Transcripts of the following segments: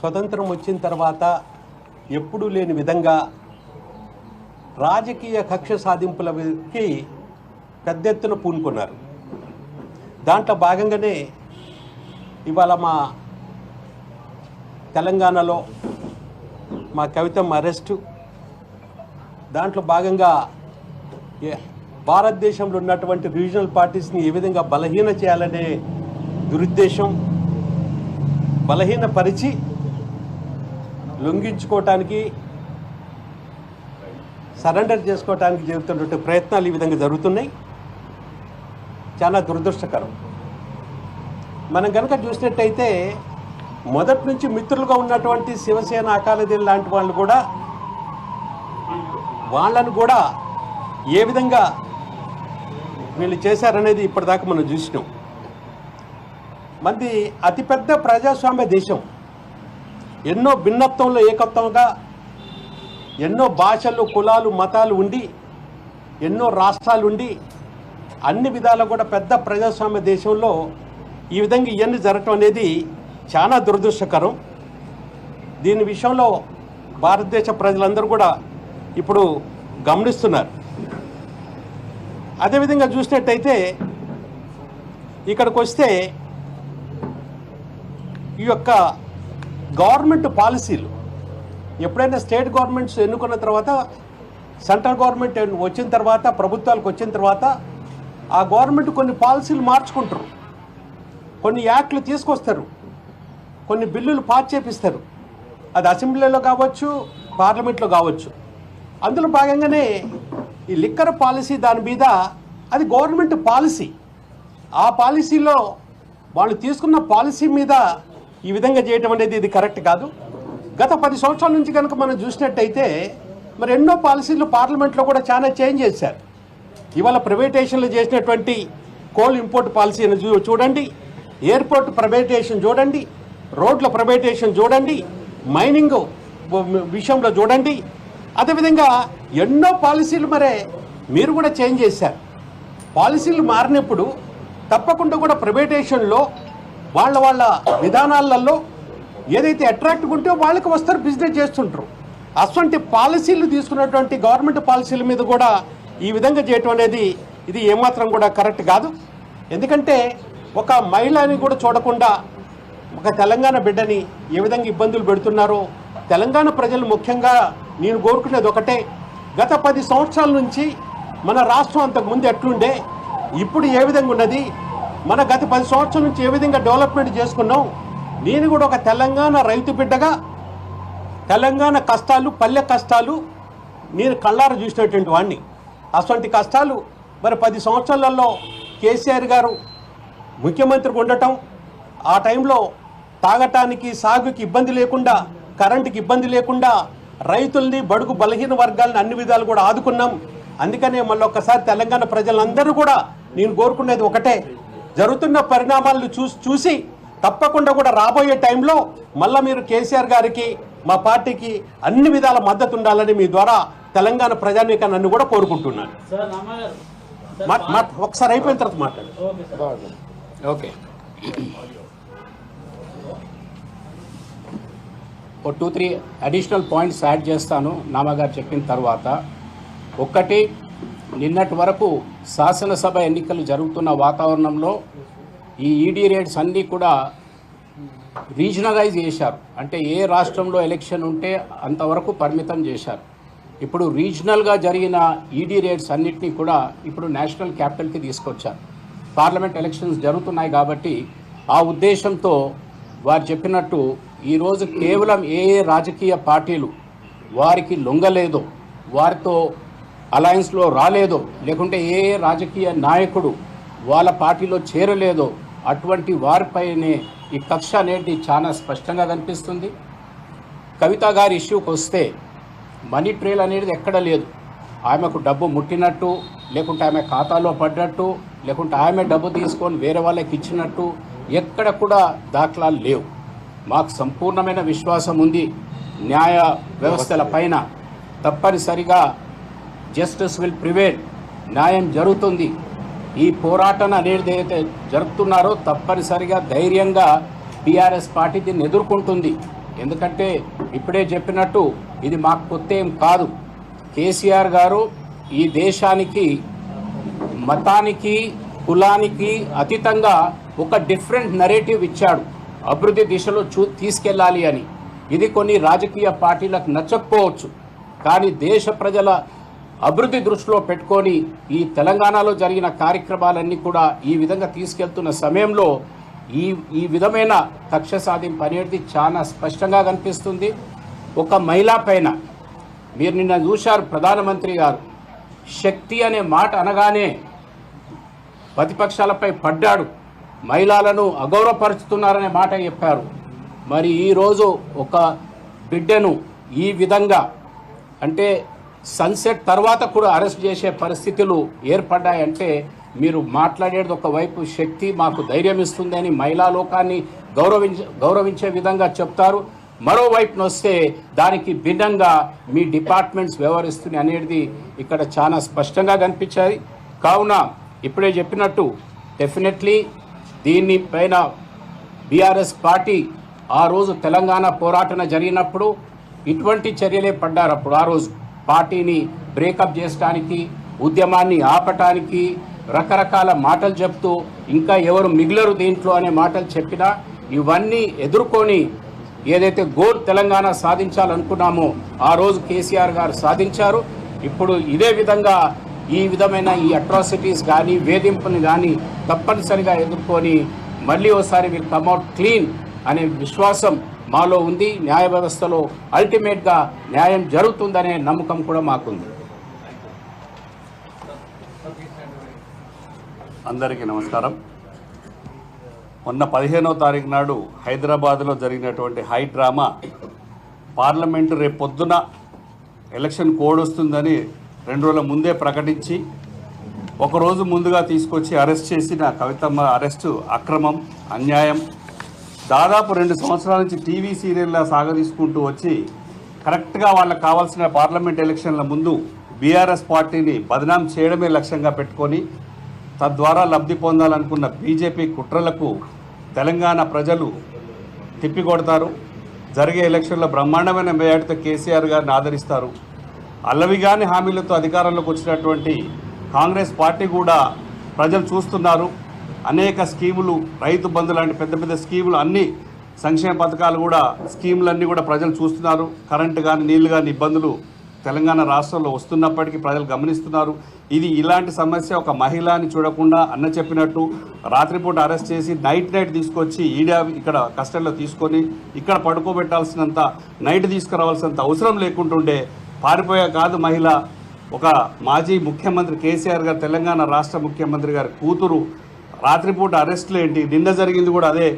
స్వతంత్రం వచ్చిన తర్వాత ఎప్పుడూ లేని విధంగా రాజకీయ కక్ష సాధింపులకి పెద్ద ఎత్తున పూనుకున్నారు. దాంట్లో భాగంగానే ఇవాళ మా తెలంగాణలో మా కవితం అరెస్టు. దాంట్లో భాగంగా ఏ- భారతదేశంలో ఉన్నటువంటి రీజనల్ పార్టీస్ని ఏ విధంగా బలహీన చేయాలనే దురుద్దేశం బలహీనపరిచి లొంగించుకోవటానికి సరెండర్ చేసుకోవటానికి జరుగుతున్నటువంటి ప్రయత్నాలు ఈ విధంగా జరుగుతున్నాయి. చాలా దురదృష్టకరం. మనం కనుక చూసినట్టయితే మొదటి నుంచి మిత్రులుగా ఉన్నటువంటి శివసేన అకాలీదళ లాంటి వాళ్ళు కూడా వాళ్ళను కూడా ఏ విధంగా వీళ్ళు చేశారనేది ఇప్పటిదాకా మనం చూసినాం. మంది అతిపెద్ద ప్రజాస్వామ్య దేశం. ఎన్నో భిన్నత్వంలో ఏకత్వంగా ఎన్నో భాషలు కులాలు మతాలు ఉండి ఎన్నో రాష్ట్రాలు ఉండి అన్ని విధాలు కూడా పెద్ద ప్రజాస్వామ్య దేశంలో ఈ విధంగా ఇవన్నీ జరగటం అనేది చాలా దురదృష్టకరం. దీని విషయంలో భారతదేశ ప్రజలందరూ కూడా ఇప్పుడు గమనిస్తున్నారు. అదేవిధంగా చూసినట్టయితే ఇక్కడికి వస్తే ఈ యొక్క గవర్నమెంట్ పాలసీలు. ఎప్పుడైనా స్టేట్ గవర్నమెంట్స్ ఎన్నుకున్న తర్వాత సెంట్రల్ గవర్నమెంట్ వచ్చిన తర్వాత ప్రభుత్వాలకు వచ్చిన తర్వాత ఆ గవర్నమెంట్ కొన్ని పాలసీలు మార్చుకుంటారు. కొన్ని యాక్ట్లు తీసుకొస్తారు. కొన్ని బిల్లులు పాస్ చేపిస్తారు. అది అసెంబ్లీలో కావచ్చు పార్లమెంట్లో కావచ్చు. అందులో భాగంగానే ఈ లిక్కర్ పాలసీ దాని మీద అది గవర్నమెంట్ పాలసీ. ఆ పాలసీలో వాళ్ళు తీసుకున్న పాలసీ మీద ఈ విధంగా చేయటం అనేది ఇది కరెక్ట్ కాదు. గత పది సంవత్సరాల నుంచి కనుక మనం చూసినట్టయితే మరి ఎన్నో పాలసీలు పార్లమెంట్లో కూడా చాలా చేంజ్ చేశారు. ఇవాళ ప్రైవేటేషన్లు చేసినటువంటి కోల్ ఇంపోర్ట్ పాలసీని చూ చూడండి. ఎయిర్పోర్ట్ ప్రైవేటేషన్ చూడండి. రోడ్ల ప్రైవేటేషన్ చూడండి. మైనింగ్ విషయంలో చూడండి. అదేవిధంగా ఎన్నో పాలసీలు మరే మీరు కూడా చేంజ్ చేశారు. పాలసీలు మారినప్పుడు తప్పకుండా కూడా ప్రైవేటేషన్లో వాళ్ళ వాళ్ళ విధానాలలో ఏదైతే అట్రాక్ట్గా ఉంటే వాళ్ళకి వస్తారు బిజినెస్ చేస్తుంటారు. అటువంటి పాలసీలు తీసుకున్నటువంటి గవర్నమెంట్ పాలసీల మీద కూడా ఈ విధంగా చేయటం అనేది ఇది ఏమాత్రం కూడా కరెక్ట్ కాదు. ఎందుకంటే ఒక మహిళని కూడా చూడకుండా ఒక తెలంగాణ బిడ్డని ఏ విధంగా ఇబ్బందులు పెడుతున్నారో తెలంగాణ ప్రజలు ముఖ్యంగా నేను కోరుకునేది ఒకటే గత పది సంవత్సరాల నుంచి మన రాష్ట్రం అంతకు ముందు ఎట్లుండే ఇప్పుడు ఏ విధంగా ఉన్నది మన గత పది సంవత్సరాల నుంచి ఏ విధంగా డెవలప్మెంట్ చేసుకున్నాం? నేను కూడా ఒక తెలంగాణ రైతు బిడ్డగా తెలంగాణ కష్టాలు పల్లె కష్టాలు నేను కళ్ళారు చూసినటువంటి వాడిని అటువంటి కష్టాలు మరి పది సంవత్సరాలలో కేసీఆర్ గారు ముఖ్యమంత్రికి ఉండటం ఆ టైంలో తాగటానికి సాగుకి ఇబ్బంది లేకుండా కరెంటుకి ఇబ్బంది లేకుండా రైతుల్ని బడుగు బలహీన వర్గాలను అన్ని విధాలు కూడా ఆదుకున్నాం. అందుకనే మళ్ళీ ఒక్కసారి తెలంగాణ ప్రజలందరూ కూడా నేను కోరుకునేది ఒకటే జరుగుతున్న పరిణామాలను చూసి చూసి తప్పకుండా కూడా రాబోయే టైంలో మళ్ళీ మీరు కేసీఆర్ గారికి మా పార్టీకి అన్ని విధాల మద్దతు ఉండాలని మీ ద్వారా తెలంగాణ ప్రజానీక నన్ను కూడా కోరుకుంటున్నాను. ఒకసారి అయిపోయిన తర్వాత మాట్లాడు. Okay sir. ఓకే. ఓ two three additional points add చేస్తాను. నామగారు చెప్పిన తర్వాత. ఒక్కటి నిన్నటి వరకు శాసనసభ ఎన్నికలు జరుగుతున్న వాతావరణంలో ఈ ఈడీ రేట్స్ అన్నీ కూడా రీజనలైజ్ చేశారు. అంటే ఏ రాష్ట్రంలో ఎలక్షన్ ఉంటే అంతవరకు పరిమితం చేశారు. ఇప్పుడు రీజనల్గా జరిగిన ఈడీ రేట్స్ అన్నిటినీ కూడా ఇప్పుడు నేషనల్ క్యాపిటల్కి తీసుకొచ్చారు. పార్లమెంట్ ఎలక్షన్స్ జరుగుతున్నాయి కాబట్టి ఆ ఉద్దేశంతో వారు చెప్పినట్టు ఈరోజు కేవలం ఏ ఏ రాజకీయ పార్టీలు వారికి లొంగలేదో వారితో అలయన్స్లో రాలేదో లేకుంటే ఏ రాజకీయ నాయకుడు వాళ్ళ పార్టీలో చేరలేదో అటువంటి వారిపైనే ఈ కక్ష అనేది చాలా స్పష్టంగా కనిపిస్తుంది. కవిత గారి ఇష్యూకి వస్తే మనీ ట్రేల్ అనేది ఎక్కడ లేదు. ఆమెకు డబ్బు ముట్టినట్టు లేకుంటే ఆమె ఖాతాలో పడ్డట్టు లేకుంటే ఆమె డబ్బు తీసుకొని వేరే వాళ్ళకి ఇచ్చినట్టు ఎక్కడ కూడా దాఖలాలు లేవు. మాకు సంపూర్ణమైన విశ్వాసం ఉంది. న్యాయ వ్యవస్థల పైన తప్పనిసరిగా జస్టిస్ విల్ ప్రివేల్. న్యాయం జరుగుతుంది. ఈ పోరాటం అనేది ఏదైతే జరుపుతున్నారో తప్పనిసరిగా ధైర్యంగా టీఆర్ఎస్ పార్టీ దీన్ని ఎదుర్కొంటుంది. ఎందుకంటే ఇప్పుడే చెప్పినట్టు ఇది మాకు కొత్త ఏం కాదు. కేసీఆర్ గారు ఈ దేశానికి మతానికి కులానికి అతీతంగా ఒక డిఫరెంట్ నరేటివ్ ఇచ్చాడు. అభివృద్ధి దిశలో చూ తీసుకెళ్ళాలి అని. ఇది కొన్ని రాజకీయ పార్టీలకు నచ్చకపోవచ్చు. కానీ దేశ ప్రజల అభివృద్ధి దృష్టిలో పెట్టుకొని ఈ తెలంగాణలో జరిగిన కార్యక్రమాలన్నీ కూడా ఈ విధంగా తీసుకెళ్తున్న సమయంలో ఈ ఈ విధమైన కక్ష సాధింపు అనేది చాలా స్పష్టంగా కనిపిస్తుంది. ఒక మహిళ పైన మీరు నిన్న చూశారు ప్రధానమంత్రి గారు శక్తి అనే మాట అనగానే ప్రతిపక్షాలపై పడ్డాడు. మహిళలను అగౌరవపరుచుతున్నారనే మాట చెప్పారు. మరి ఈరోజు ఒక బిడ్డను ఈ విధంగా అంటే సన్సెట్ తర్వాత కూడా అరెస్ట్ చేసే పరిస్థితులు ఏర్పడ్డాయంటే మీరు మాట్లాడేది ఒకవైపు శక్తి మాకు ధైర్యం ఇస్తుందని మహిళా లోకాన్ని గౌరవించ గౌరవించే విధంగా చెప్తారు. మరోవైపున వస్తే దానికి భిన్నంగా మీ డిపార్ట్మెంట్స్ వ్యవహరిస్తుంది అనేది ఇక్కడ చాలా స్పష్టంగా కనిపించాయి. కావున ఇప్పుడే చెప్పినట్టు డెఫినెట్లీ దీనిపైన బీఆర్ఎస్ పార్టీ ఆ రోజు తెలంగాణ పోరాటన జరిగినప్పుడు ఇటువంటి చర్యలే పడ్డారు అప్పుడు ఆ రోజు. పార్టీని బ్రేకప్ చేయడానికి ఉద్యమాన్ని ఆపటానికి రకరకాల మాటలు చెప్తూ ఇంకా ఎవరు మిగిలరు దీంట్లో అనే మాటలు చెప్పినా ఇవన్నీ ఎదుర్కొని ఏదైతే గోల్ తెలంగాణ సాధించాలనుకున్నామో ఆ రోజు కేసీఆర్ గారు సాధించారు. ఇప్పుడు ఇదే విధంగా ఈ విధమైన ఈ అట్రాసిటీస్ కానీ వేధింపుని కానీ తప్పనిసరిగా ఎదుర్కొని మళ్ళీ ఒకసారి వీళ్ళు కమ్అట్ క్లీన్ అనే విశ్వాసం మాలో ఉంది. న్యాయ వ్యవస్థలో అల్టిమేట్గా న్యాయం జరుగుతుందనే నమ్మకం కూడా మాకుంది. అందరికీ నమస్కారం. మొన్న పదిహేనో తారీఖు నాడు హైదరాబాద్లో జరిగినటువంటి హై డ్రామా పార్లమెంటు రేపు పొద్దున ఎలక్షన్ కోడ్ వస్తుందని రెండు రోజుల ముందే ప్రకటించి ఒకరోజు ముందుగా తీసుకొచ్చి అరెస్ట్ చేసిన కవితమ్మ అరెస్టు అక్రమం అన్యాయం దాదాపు రెండు సంవత్సరాల నుంచి టీవీ సీరియల్లా సాగదీసుకుంటూ వచ్చి కరెక్ట్గా వాళ్ళకి కావాల్సిన పార్లమెంట్ ఎలక్షన్ల ముందు బీఆర్ఎస్ పార్టీని బదనాం చేయడమే లక్ష్యంగా పెట్టుకొని తద్వారా లబ్ధి పొందాలనుకున్న బీజేపీ కుట్రలకు తెలంగాణ ప్రజలు తిప్పికొడతారు. జరిగే ఎలక్షన్లో బ్రహ్మాండమైన మేయాటితో కేసీఆర్ గారిని ఆదరిస్తారు. అల్లవిగాని హామీలతో అధికారంలోకి వచ్చినటువంటి కాంగ్రెస్ పార్టీ కూడా ప్రజలు చూస్తున్నారు. అనేక స్కీములు రైతు బంధు లాంటి పెద్ద పెద్ద స్కీములు అన్ని సంక్షేమ పథకాలు కూడా స్కీములన్నీ కూడా ప్రజలు చూస్తున్నారు. కరెంటు కానీ నీళ్ళు కానీ ఇబ్బందులు తెలంగాణ రాష్ట్రంలో వస్తున్నప్పటికీ ప్రజలు గమనిస్తున్నారు. ఇది ఇలాంటి సమస్య ఒక మహిళని చూడకుండా అన్న చెప్పినట్టు రాత్రిపూట అరెస్ట్ చేసి నైట్ నైట్ తీసుకొచ్చి ఈడా ఇక్కడ కస్టడీలో తీసుకొని ఇక్కడ పడుకోబెట్టాల్సినంత నైట్ తీసుకురావాల్సినంత అవసరం లేకుంటుండే పారిపోయే కాదు మహిళ. ఒక మాజీ ముఖ్యమంత్రి కేసీఆర్ గారు తెలంగాణ రాష్ట్ర ముఖ్యమంత్రి గారి కూతురు రాత్రిపూట అరెస్టులు ఏంటి? నిన్న జరిగింది కూడా అదే.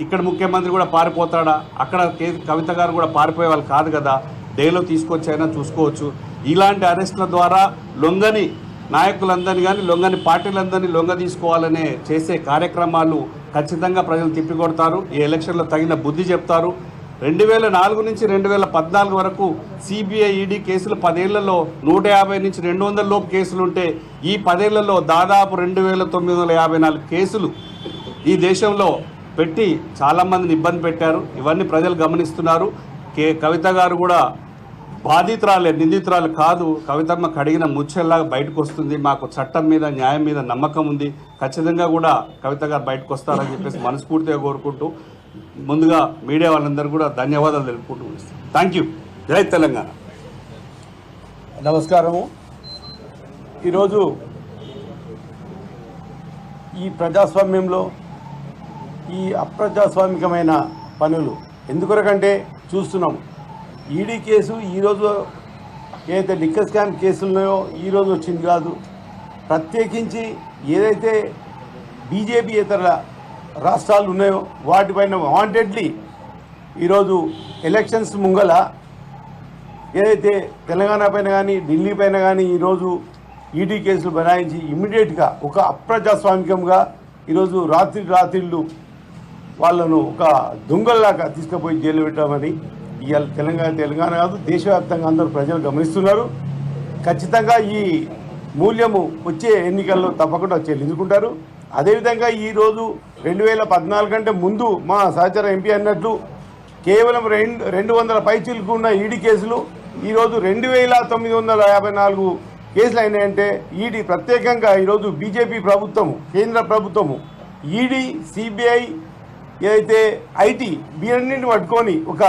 ఇక్కడ ముఖ్యమంత్రి కూడా పారిపోతాడా? అక్కడ కే కవిత గారు కూడా పారిపోయే వాళ్ళు కాదు కదా. డేలో తీసుకొచ్చైనా చూసుకోవచ్చు. ఇలాంటి అరెస్టుల ద్వారా లొంగని నాయకులందరినీ కానీ లొంగని పార్టీలందరినీ లొంగ తీసుకోవాలనే చేసే కార్యక్రమాలు ఖచ్చితంగా ప్రజలు తిప్పికొడతారు. ఈ ఎలక్షన్లో తగిన బుద్ధి చెప్తారు. రెండు వేల నాలుగు నుంచి రెండు వేల పద్నాలుగు వరకు సిబిఐ ఈడీ కేసులు పదేళ్ళలో నూట యాభై నుంచి రెండు వందల లోపు కేసులు ఉంటే ఈ పదేళ్ళలో దాదాపు రెండు వేల తొమ్మిది వందల యాభై నాలుగు కేసులు ఈ దేశంలో పెట్టి చాలామందిని ఇబ్బంది పెట్టారు. ఇవన్నీ ప్రజలు గమనిస్తున్నారు. కే కవిత గారు కూడా బాధితురాలే నిందితురాలు కాదు. కవితమ్మ కడిగిన ముచ్చెల్లాగా బయటకు వస్తుంది మాకు చట్టం మీద న్యాయం మీద నమ్మకం ఉంది. ఖచ్చితంగా కూడా కవిత గారు బయటకు వస్తారని చెప్పేసి మనస్ఫూర్తిగా కోరుకుంటూ ముందుగా మీడియా వాళ్ళందరూ కూడా ధన్యవాదాలు తెలుపుకుంటూ థ్యాంక్ యూ జై తెలంగాణ. నమస్కారము. ఈరోజు ఈ ప్రజాస్వామ్యంలో ఈ అప్రజాస్వామికమైన పనులు ఎందుకొరకంటే చూస్తున్నాం ఈడీ కేసు ఈరోజు ఏదైతే లిక్కర్ స్కామ్ కేసులు ఉన్నాయో ఈరోజు వచ్చింది కాదు. ప్రత్యేకించి ఏదైతే బీజేపీ ఇతర రాష్ట్రాలు ఉన్నాయో వాటిపైన వాంటెడ్లీ ఈరోజు ఎలక్షన్స్ ముంగల ఏదైతే తెలంగాణ పైన కానీ ఢిల్లీ పైన కానీ ఈరోజు ఈడీ కేసులు బనాయించి ఇమ్మీడియట్గా ఒక అప్రజాస్వామికంగా ఈరోజు రాత్రి రాత్రిళ్ళు వాళ్ళను ఒక దొంగల్లాగా తీసుకుపోయి జైలు పెట్టామని ఇవాళ తెలంగాణ తెలంగాణ కాదు దేశవ్యాప్తంగా అందరూ ప్రజలు గమనిస్తున్నారు. ఖచ్చితంగా ఈ మూల్యము వచ్చే ఎన్నికల్లో తప్పకుండా చెల్లించుకుంటారు అదేవిధంగా ఈరోజు రెండు వేల పద్నాలుగు కంటే ముందు మా సహచర ఎంపీ అన్నట్లు కేవలం రెండు రెండు వందల పైచీలకు ఉన్న ఈడీ కేసులు ఈరోజు రెండు వేల తొమ్మిది వందల యాభై నాలుగు కేసులు అయినాయంటే ఈడీ ప్రత్యేకంగా ఈరోజు బీజేపీ ప్రభుత్వము కేంద్ర ప్రభుత్వము ఈడీ సిబిఐ ఏదైతే ఐటీ వీరన్నింటిని పట్టుకొని ఒక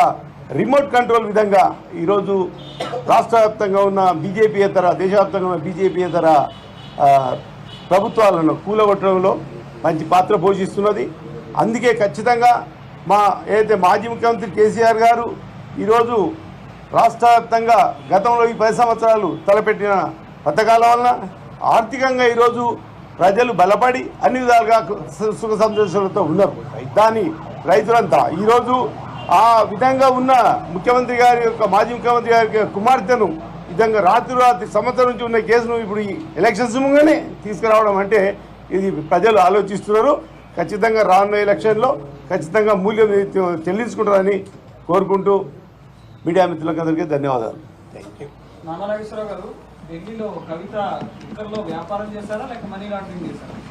రిమోట్ కంట్రోల్ విధంగా ఈరోజు రాష్ట్ర వ్యాప్తంగా ఉన్న ఇతర దేశవ్యాప్తంగా ఉన్న బీజేపీ ఇతర ప్రభుత్వాలను కూలగొట్టడంలో మంచి పాత్ర పోషిస్తున్నది. అందుకే ఖచ్చితంగా మా ఏదైతే మాజీ ముఖ్యమంత్రి కేసీఆర్ గారు ఈరోజు రాష్ట్ర వ్యాప్తంగా గతంలో ఈ పది సంవత్సరాలు తలపెట్టిన పథకాల వలన ఆర్థికంగా ఈరోజు ప్రజలు బలపడి అన్ని విధాలుగా సుఖ సంతోషాలతో ఉన్నారు. దాని రైతులంతా ఈరోజు ఆ విధంగా ఉన్న ముఖ్యమంత్రి గారి యొక్క మాజీ ముఖ్యమంత్రి గారి యొక్క కుమార్తెను ఈ రాత్రి రాత్రి సంవత్సరం నుంచి ఉన్న కేసును ఇప్పుడు ఈ ఎలక్షన్స్ ముంగానే తీసుకురావడం అంటే ఇది ప్రజలు ఆలోచిస్తున్నారు. ఖచ్చితంగా రానున్న ఎలక్షన్లో ఖచ్చితంగా మూల్యం చెల్లించుకుంటారని కోరుకుంటూ మీడియా మిత్రులకు అందరికీ ధన్యవాదాలు నామనాగేశ్వరరావు గారు ఢిల్లీలో కవిత వ్యాపారం చేశారా లేక మనీ లాండరింగ్ చేశారా?